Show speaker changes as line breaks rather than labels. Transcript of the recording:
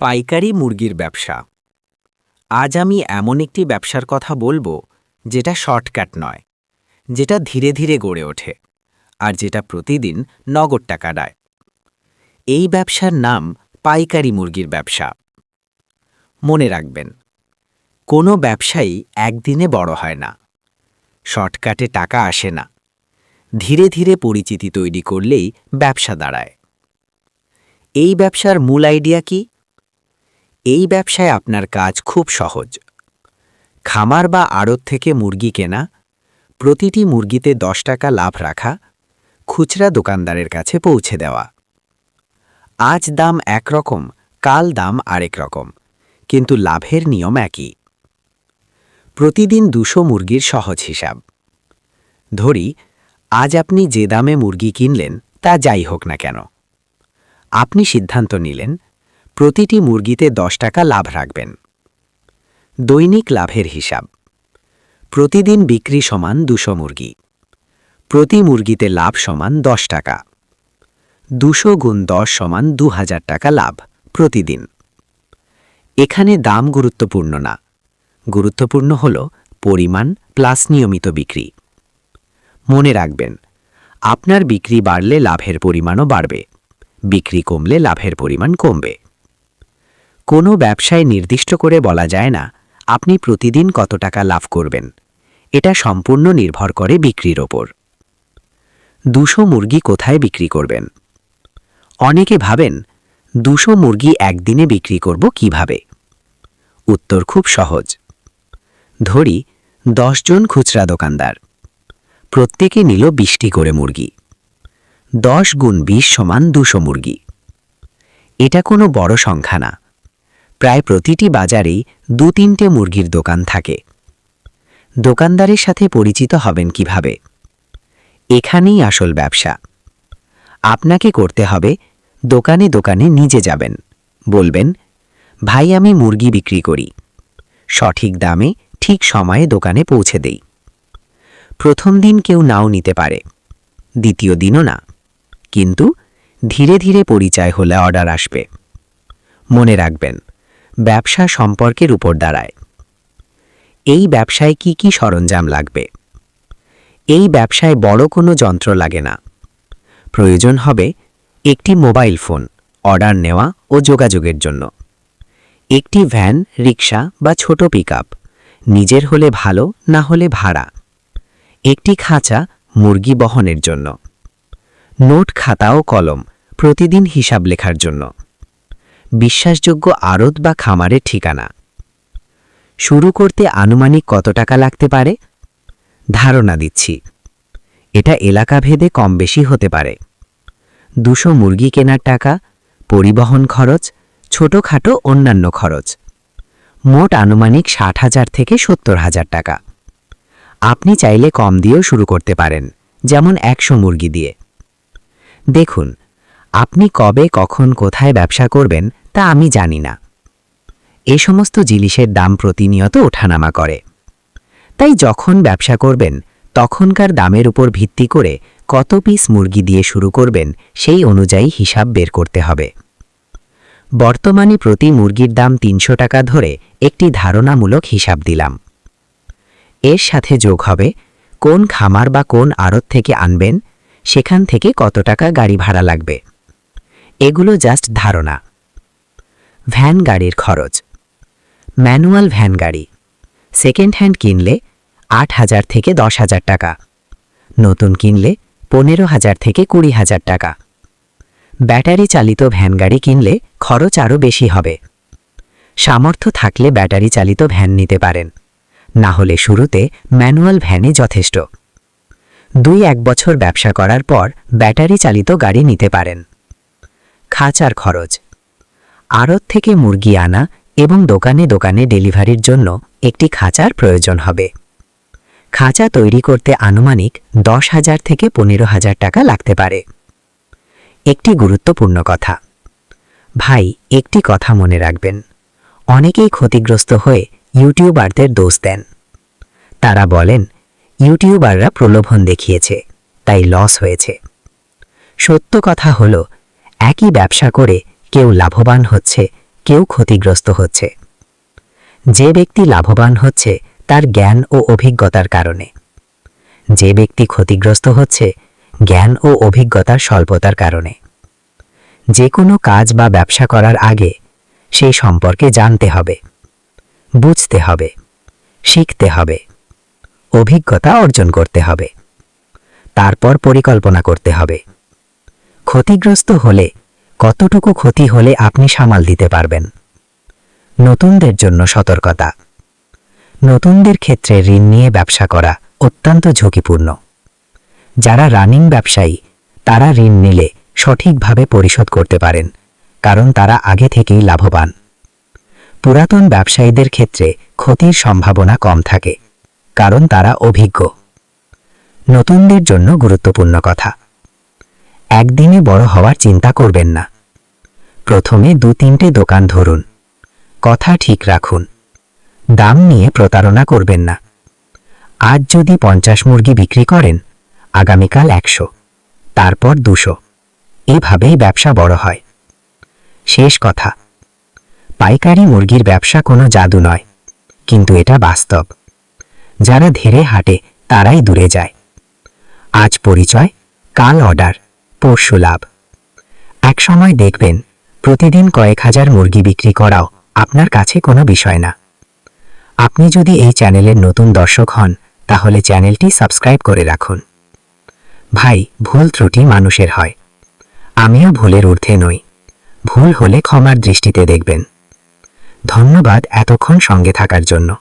পাইকারি মুরগির ব্যবসা। আজ আমি এমন একটি ব্যবসার কথা বলব, যেটা শর্টকাট নয়, যেটা ধীরে ধীরে গড়ে ওঠে, আর যেটা প্রতিদিন নগদ টাকা দেয়। এই ব্যবসার নাম পাইকারি মুরগির ব্যবসা। মনে রাখবেন, কোনো ব্যবসায়ী একদিনে বড় হয় না, শর্টকাটে টাকা আসে না, ধীরে ধীরে পরিচিতি তৈরি করলেই ব্যবসা দাঁড়ায়। এই ব্যবসার মূল আইডিয়া কি? এই ব্যবসায় আপনার কাজ খুব সহজ। খামার বা আড়ত থেকে মুরগি কেনা, প্রতিটি মুরগিতে দশ টাকা লাভ রাখা, খুচরা দোকানদারের কাছে পৌঁছে দেওয়া। আজ দাম একরকম, কাল দাম আরেক রকম, কিন্তু লাভের নিয়ম একই। প্রতিদিন দুশো মুরগির সহজ হিসাব। ধরি, আজ আপনি যে দামে মুরগি কিনলেন, তা যাই হোক না কেন। আপনি সিদ্ধান্ত নিলেন প্রতিটি মুরগিতে দশ টাকা লাভ রাখবেন। দৈনিক লাভের হিসাব। প্রতিদিন বিক্রি সমান দুশো মুরগি। প্রতি মুরগিতে লাভ সমান দশ টাকা। দুশো গুণ দশ সমান দু হাজার টাকা লাভ প্রতিদিন। এখানে দাম গুরুত্বপূর্ণ না। গুরুত্বপূর্ণ হল পরিমাণ প্লাস নিয়মিত বিক্রি। মনে রাখবেন, আপনার বিক্রি বাড়লে লাভের পরিমাণও বাড়বে। বিক্রি কমলে লাভের পরিমাণ কমবে। কোনো ব্যবসায় নির্দিষ্ট করে বলা যায় না, আপনি প্রতিদিন কত টাকা লাভ করবেন। এটা সম্পূর্ণ নির্ভর করে বিক্রির ওপর। দুশো মুরগি কোথায় বিক্রি করবেন? অনেকে ভাবেন, দুশো মুরগি একদিনে বিক্রি করব কীভাবে? উত্তর খুব সহজ। ধরি জন খুচরা দোকানদার। প্রত্যেকে নিল বিশটি করে মুরগি। দশ গুণ বিশ সমান দুশো মুরগি। এটা কোনো বড় সংখ্যা না। প্রায় প্রতিটি বাজারেই দু তিনটে মুরগির দোকান থাকে। দোকানদারের সাথে পরিচিত হবেন কীভাবে? এখানেই আসল ব্যবসা। আপনাকে করতে হবে, দোকানে দোকানে নিজে যাবেন। বলবেন, ভাই, আমি মুরগি বিক্রি করি। সঠিক দামে, ঠিক সময়ে দোকানে পৌঁছে দেই। প্রথম দিন কেউ নাও নিতে পারে, দ্বিতীয় দিনও না। কিন্তু ধীরে ধীরে পরিচয় হলে অর্ডার আসবে। মনে রাখবেন ব্যবসা সম্পর্কের উপর দাঁড়ায়। এই ব্যবসায় কি কি সরঞ্জাম লাগবে? এই ব্যবসায় বড় কোনো যন্ত্র লাগে না। প্রয়োজন হবে একটি মোবাইল ফোন, অর্ডার নেওয়া ও যোগাযোগের জন্য। একটি ভ্যান রিক্সা বা ছোট পিক নিজের হলে ভালো, না হলে ভাড়া। একটি খাঁচা, মুরগি বহনের জন্য। নোট খাতা ও কলম প্রতিদিন হিসাব লেখার জন্য। বিশ্বাসযোগ্য আড়ত বা খামারের ঠিকানা। শুরু করতে আনুমানিক কত টাকা লাগতে পারে? ধারণা দিচ্ছি। এটা এলাকা ভেদে কম বেশি হতে পারে। দুশো মুরগি কেনার টাকা, পরিবহন খরচ, ছোটখাটো অন্যান্য খরচ। মোট আনুমানিক ষাট হাজার থেকে সত্তর হাজার টাকা। আপনি চাইলে কম দিয়েও শুরু করতে পারেন, যেমন একশো মুরগি দিয়ে। দেখুন আপনি কবে কখন কোথায় ব্যবসা করবেন তা আমি জানি না। এ সমস্ত জিনিসের দাম প্রতিনিয়ত ওঠানামা করে। তাই যখন ব্যবসা করবেন, তখনকার দামের উপর ভিত্তি করে কত পিস মুরগি দিয়ে শুরু করবেন, সেই অনুযায়ী হিসাব বের করতে হবে। বর্তমানে প্রতি মুরগির দাম তিনশো টাকা ধরে একটি ধারণামূলক হিসাব দিলাম। এর সাথে যোগ হবে, কোন খামার বা কোন আড়ত থেকে আনবেন, সেখান থেকে কত টাকা গাড়ি ভাড়া লাগবে। এগুলো জাস্ট ধারণা। ভ্যান গাড়ির খরচ। ম্যানুয়াল ভ্যান গাড়ি। সেকেন্ড হ্যান্ড কিনলে আট হাজার থেকে দশ হাজার টাকা। নতুন কিনলে পনেরো হাজার থেকে কুড়ি হাজার টাকা। ব্যাটারি চালিত ভ্যান গাড়ি কিনলে খরচ আরও বেশি হবে। সামর্থ্য থাকলে ব্যাটারি চালিত ভ্যান নিতে পারেন। না হলে শুরুতে ম্যানুয়াল ভ্যানে যথেষ্ট। দুই এক বছর ব্যবসা করার পর ব্যাটারি চালিত গাড়ি নিতে পারেন। খাঁচার খরচ। আড়ত থেকে মুরগি আনা এবং দোকানে দোকানে ডেলিভারির জন্য একটি খাঁচার প্রয়োজন হবে। খাঁচা তৈরি করতে আনুমানিক দশ হাজার থেকে পনেরো হাজার টাকা লাগতে পারে। একটি গুরুত্বপূর্ণ কথা। ভাই, একটি কথা মনে রাখবেন। অনেকেই ক্ষতিগ্রস্ত হয়ে ইউটিউবারদের দোষ দেন। তারা বলেন, ইউটিউবাররা প্রলোভন দেখিয়েছে, তাই লস হয়েছে। সত্য কথা হল একই ব্যবসা করে কেউ লাভবান হচ্ছে,
কেউ ক্ষতিগ্রস্ত হচ্ছে। যে ব্যক্তি লাভবান হচ্ছে, তার জ্ঞান ও অভিজ্ঞতার কারণে। যে ব্যক্তি ক্ষতিগ্রস্ত হচ্ছে, জ্ঞান ও অভিজ্ঞতার স্বল্পতার কারণে। যে কোনো কাজ বা ব্যবসা করার আগে সেই সম্পর্কে জানতে হবে, বুঝতে হবে, শিখতে হবে, অভিজ্ঞতা অর্জন করতে হবে। তারপর পরিকল্পনা করতে হবে। ক্ষতিগ্রস্ত হলে কতটুকু ক্ষতি হলে আপনি সামাল দিতে পারবেন? নতুনদের জন্য সতর্কতা। নতুনদের ক্ষেত্রে ঋণ নিয়ে ব্যবসা করা অত্যন্ত ঝুঁকিপূর্ণ। যারা রানিং ব্যবসায়ী, তারা ঋণ নিলে সঠিকভাবে পরিশোধ করতে পারেন, কারণ তারা আগে থেকেই লাভবান। পুরাতন ব্যবসায়ীদের ক্ষেত্রে ক্ষতির সম্ভাবনা কম থাকে, কারণ তারা অভিজ্ঞ। নতুনদের জন্য গুরুত্বপূর্ণ কথা। একদিনে বড় হওয়ার চিন্তা করবেন না। প্রথমে দু তিনটে দোকান ধরুন। কথা ঠিক রাখুন। দাম নিয়ে প্রতারণা করবেন না। আজ যদি পঞ্চাশ মুরগি বিক্রি করেন, আগামীকাল একশো, তারপর দুশো। এভাবেই ব্যবসা বড় হয়। শেষ কথা। পাইকারি মুরগির ব্যবসা কোনো জাদু নয়, কিন্তু এটা বাস্তব। যারা ধীরে হাঁটে, তারাই দূরে যায়। আজ পরিচয়, কাল অর্ডার। পরশু লাভ। একসময় দেখবেন, প্রতিদিন কয়েক হাজার মুরগি বিক্রি করাও আপনার কাছে কোনো বিষয় না। আপনি যদি এই চ্যানেলের নতুন দর্শক হন, তাহলে চ্যানেলটি সাবস্ক্রাইব করে রাখুন। ভাই, ভুল ত্রুটি মানুষের হয়। আমিও ভুলের ঊর্ধ্বে নই। ভুল হলে ক্ষমার দৃষ্টিতে দেখবেন। ধন্যবাদ এতক্ষণ সঙ্গে থাকার জন্য।